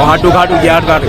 হাঁটু ঘাটু গিয়ার ঘাটু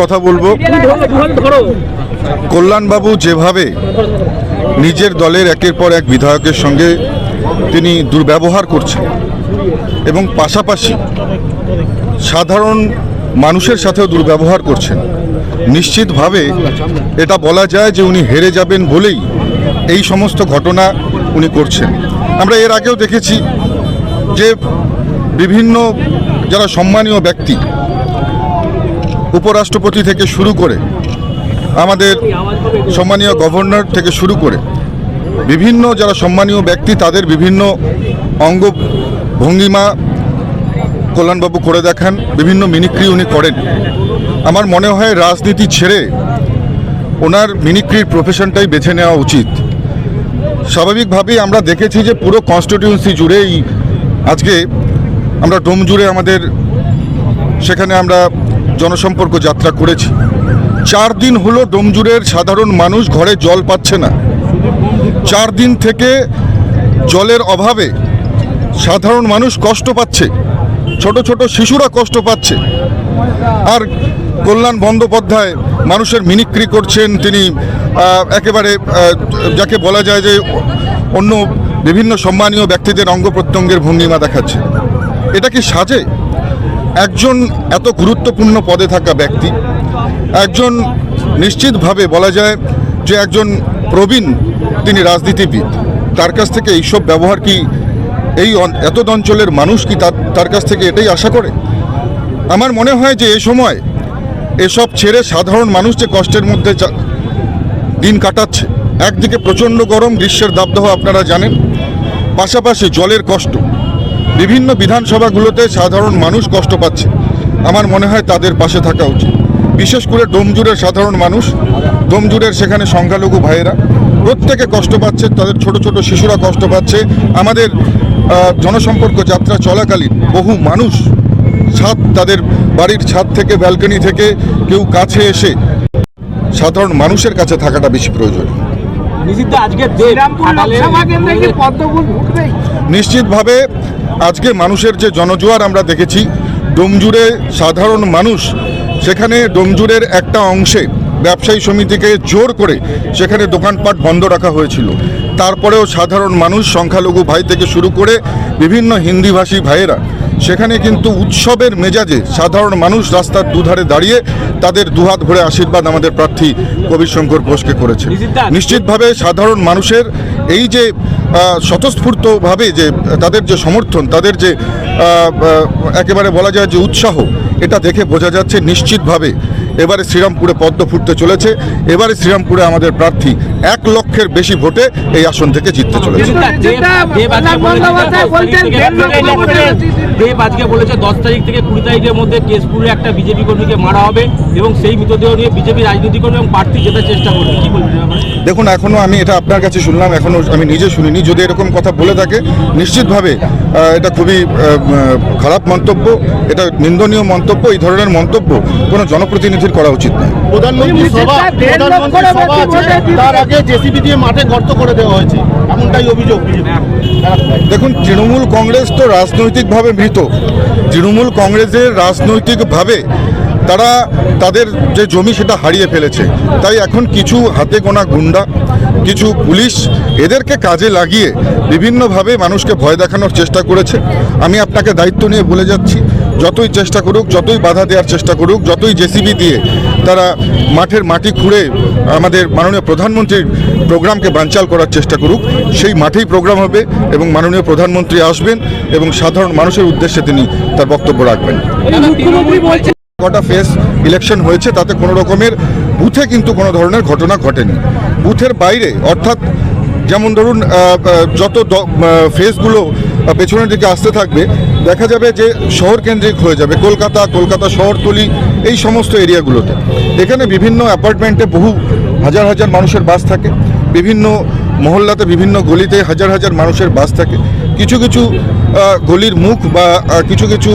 কথা বলব। কল্যাণবাবু যেভাবে নিজের দলের একের পর এক বিধায়কের সঙ্গে তিনি দুর্ব্যবহার করছেন এবং পাশাপাশি সাধারণ মানুষের সাথেও দুর্ব্যবহার করছেন, নিশ্চিতভাবে এটা বলা যায় যে উনি হেরে যাবেন বলেই এই সমস্ত ঘটনা উনি করছেন। আমরা এর আগেও দেখেছি যে বিভিন্ন যারা সম্মানীয় ব্যক্তি উপরাষ্ট্রপতি থেকে শুরু করে আমাদের সম্মানীয় গভর্নর থেকে শুরু করে বিভিন্ন যারা সম্মানীয় ব্যক্তি, তাদের বিভিন্ন অঙ্গ ভঙ্গিমা কল্যাণবাবু করে দেখান, বিভিন্ন মিনিক্রি উনি করেন। আমার মনে হয় রাজনীতি ছেড়ে ওনার মিনিক্রির প্রফেশনটাই বেছে নেওয়া উচিত। স্বাভাবিকভাবেই আমরা দেখেছি যে পুরো কনস্টিটিউন্সি জুড়েই আজকে আমরা ডোম জুড়ে আমাদের, সেখানে আমরা জনসম্পর্ক যাত্রা করেছি। চার দিন হলো ডোমজুরের সাধারণ মানুষ ঘরে জল পাচ্ছে না। চার দিন থেকে জলের অভাবে সাধারণ মানুষ কষ্ট পাচ্ছে। ছোট ছোট শিশুরা কষ্ট পাচ্ছে। আর কল্যাণ বন্দ্যোপাধ্যায় মানুষের মিনিক্রি করছেন। তিনি একেবারে যাকে বলা যায় যে অন্য বিভিন্ন সম্মানীয় ব্যক্তিদের অঙ্গ প্রত্যঙ্গের ভঙ্গিমা দেখাচ্ছে। এটা কি সাজে? একজন এত গুরুত্বপূর্ণ পদে থাকা ব্যক্তি, একজন নিশ্চিতভাবে বলা যায় যে একজন প্রবীণ তিনি রাজনীতিবিদ, তার কাছ থেকে এইসব ব্যবহার কি এই এত অঞ্চলের মানুষ কি তার কাছ থেকে এটাই আশা করে? আমার মনে হয় যে এ সময় এসব ছেড়ে সাধারণ মানুষ যে কষ্টের মধ্যে দিন কাটাচ্ছে, একদিকে প্রচণ্ড গরম, গ্রীষ্মের দাবদাহ আপনারা জানেন, পাশাপাশি জলের কষ্ট। বিভিন্ন বিধানসভাগুলোতে সাধারণ মানুষ কষ্ট পাচ্ছে। আমার মনে হয় তাদের পাশে থাকা উচিত। বিশেষ করে ডোমজুরের সাধারণ মানুষ ডোমজুরের সেখানে সংখ্যালঘু ভাইয়েরা প্রত্যেকে কষ্ট পাচ্ছে তাদের ছোট ছোট শিশুরা কষ্ট পাচ্ছে। আমাদের জনসম্পর্ক যাত্রা চলাকালীন বহু মানুষ ছাদ তাদের বাড়ির ছাদ থেকে ব্যালকনি থেকে কেউ কাছে এসে সাধারণ মানুষের কাছে থাকাটা বেশি প্রয়োজন। আজকে দেব নিশ্চিতভাবে আজকে মানুষের যে জনজোয়ার আমরা দেখেছি ডোমজুড়ে সাধারণ মানুষ সেখানে ডোমজুড়ের একটা অংশে ব্যবসায়ী সমিতিকে জোর করে সেখানে দোকানপাট বন্ধ রাখা হয়েছিল। তারপরেও সাধারণ মানুষ সংখ্যালঘু ভাই থেকে শুরু করে বিভিন্ন হিন্দিভাষী ভাইয়েরা সেখানে কিন্তু উৎসবের মেজাজে সাধারণ মানুষ রাস্তার দুধারে দাঁড়িয়ে তাদের দুহাত ভরে আশীর্বাদ আমাদের প্রার্থী কবির শঙ্কর ঘোষকে করেছে। নিশ্চিতভাবে সাধারণ মানুষের এই যে স্বতঃস্ফূর্তভাবে যে তাদের যে সমর্থন, তাদের যে একেবারে বলা যায় যে উৎসাহ, এটা দেখে বোঝা যাচ্ছে নিশ্চিতভাবে এবারে শ্রীরামপুরে পদ্ম ফুটতে চলেছে। এবারে শ্রীরামপুরে আমাদের প্রার্থী এক লক্ষের বেশি ভোটে এই আসন থেকে জিততে চলেছে। দেব আজকে বলেছে দশ তারিখ থেকে কুড়ি তারিখের মধ্যে কেশপুরে একটা বিজেপি কর্মীকে মারা হবে এবং সেই মৃতদেহ নিয়ে বিজেপি রাজনীতি করবে এবং প্রার্থী জেতার চেষ্টা করবে। কি বলবেন দেখুন এখনও আমি এটা আপনার কাছে শুনলাম এখনও আমি নিজে শুনিনি। যদি এরকম কথা বলে থাকে নিশ্চিতভাবে আহ, এটা খুবই খারাপ মন্তব্য এটা নিন্দনীয় মন্তব্য এই ধরনের মন্তব্য কোনো জনপ্রতিনিধির করা উচিত নয়। প্রধানমন্ত্রী সভা প্রধানমন্ত্রী সভা আছে তার আগে জেসিবি দিয়ে মাঠে গর্ত করে দেওয়া হয়েছে। এমনটাই অভিযোগ দেখুন তৃণমূল কংগ্রেস তো রাজনৈতিকভাবে মৃত। তৃণমূল কংগ্রেসের রাজনৈতিকভাবে তারা তাদের যে জমি সেটা হারিয়ে ফেলেছে। তাই এখন কিছু হাতে গোনা গুন্ডা, কিছু পুলিশ এদেরকে কাজে লাগিয়ে বিভিন্নভাবে মানুষকে ভয় দেখানোর চেষ্টা করেছে। আমি আপনাকে দায়িত্ব নিয়ে বলে যাচ্ছি, যতই চেষ্টা করুক, যতই বাধা দেওয়ার চেষ্টা করুক, যতই জেসিবি দিয়ে তারা মাঠের মাটি খুঁড়ে আমাদের মাননীয় প্রধানমন্ত্রীর প্রোগ্রামকে বানচাল করার চেষ্টা করুক, সেই মাঠেই প্রোগ্রাম হবে এবং মাননীয় প্রধানমন্ত্রী আসবেন এবং সাধারণ মানুষের উদ্দেশ্যে তিনি তার বক্তব্য রাখবেন। কটা ফেস ইলেকশন হয়েছে, তাতে কোনো রকমের বুথে কিন্তু কোনো ধরনের ঘটনা ঘটেনি। বুথের বাইরে, অর্থাৎ যেমন ধরুন যত ফেসগুলো পেছনের দিকে আসতে থাকবে, দেখা যাবে যে শহর কেন্দ্রিক হয়ে যাবে, কলকাতা কলকাতা শহরতলি, এই সমস্ত এরিয়াগুলোতে। এখানে বিভিন্ন অ্যাপার্টমেন্টে বহু হাজার হাজার মানুষের বাস থাকে, বিভিন্ন মহল্লাতে বিভিন্ন গলিতে হাজার হাজার মানুষের বাস থাকে। কিছু কিছু গলির মুখ বা কিছু কিছু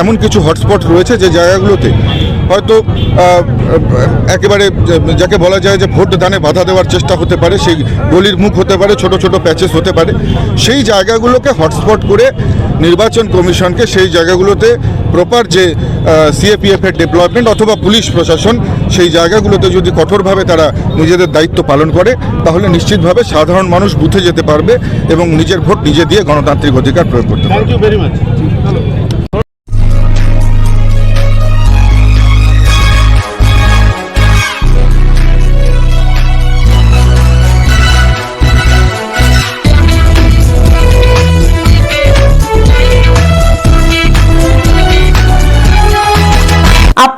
এমন কিছু হটস্পট রয়েছে যে জায়গাগুলোতে হয়তো একেবারে যাকে বলা যায় যে ভোট দানে বাধা দেওয়ার চেষ্টা হতে পারে, সেই গলির মুখ হতে পারে, ছোট ছোট প্যাচেস হতে পারে, সেই জায়গাগুলোকে হটস্পট করে নির্বাচন কমিশনকে সেই জায়গাগুলোতে প্রপার যে সিএপিএফ এর ডেভেলপমেন্ট অথবা পুলিশ প্রশাসন সেই জায়গাগুলোতে যদি কঠোরভাবে তারা নিজেদের দায়িত্ব পালন করে, তাহলে নিশ্চিতভাবে সাধারণ মানুষ বুথে যেতে পারবে এবং নিজের ভোট নিজে দিয়ে গণতান্ত্রিক অধিকার প্রয়োগ করতে পারবে।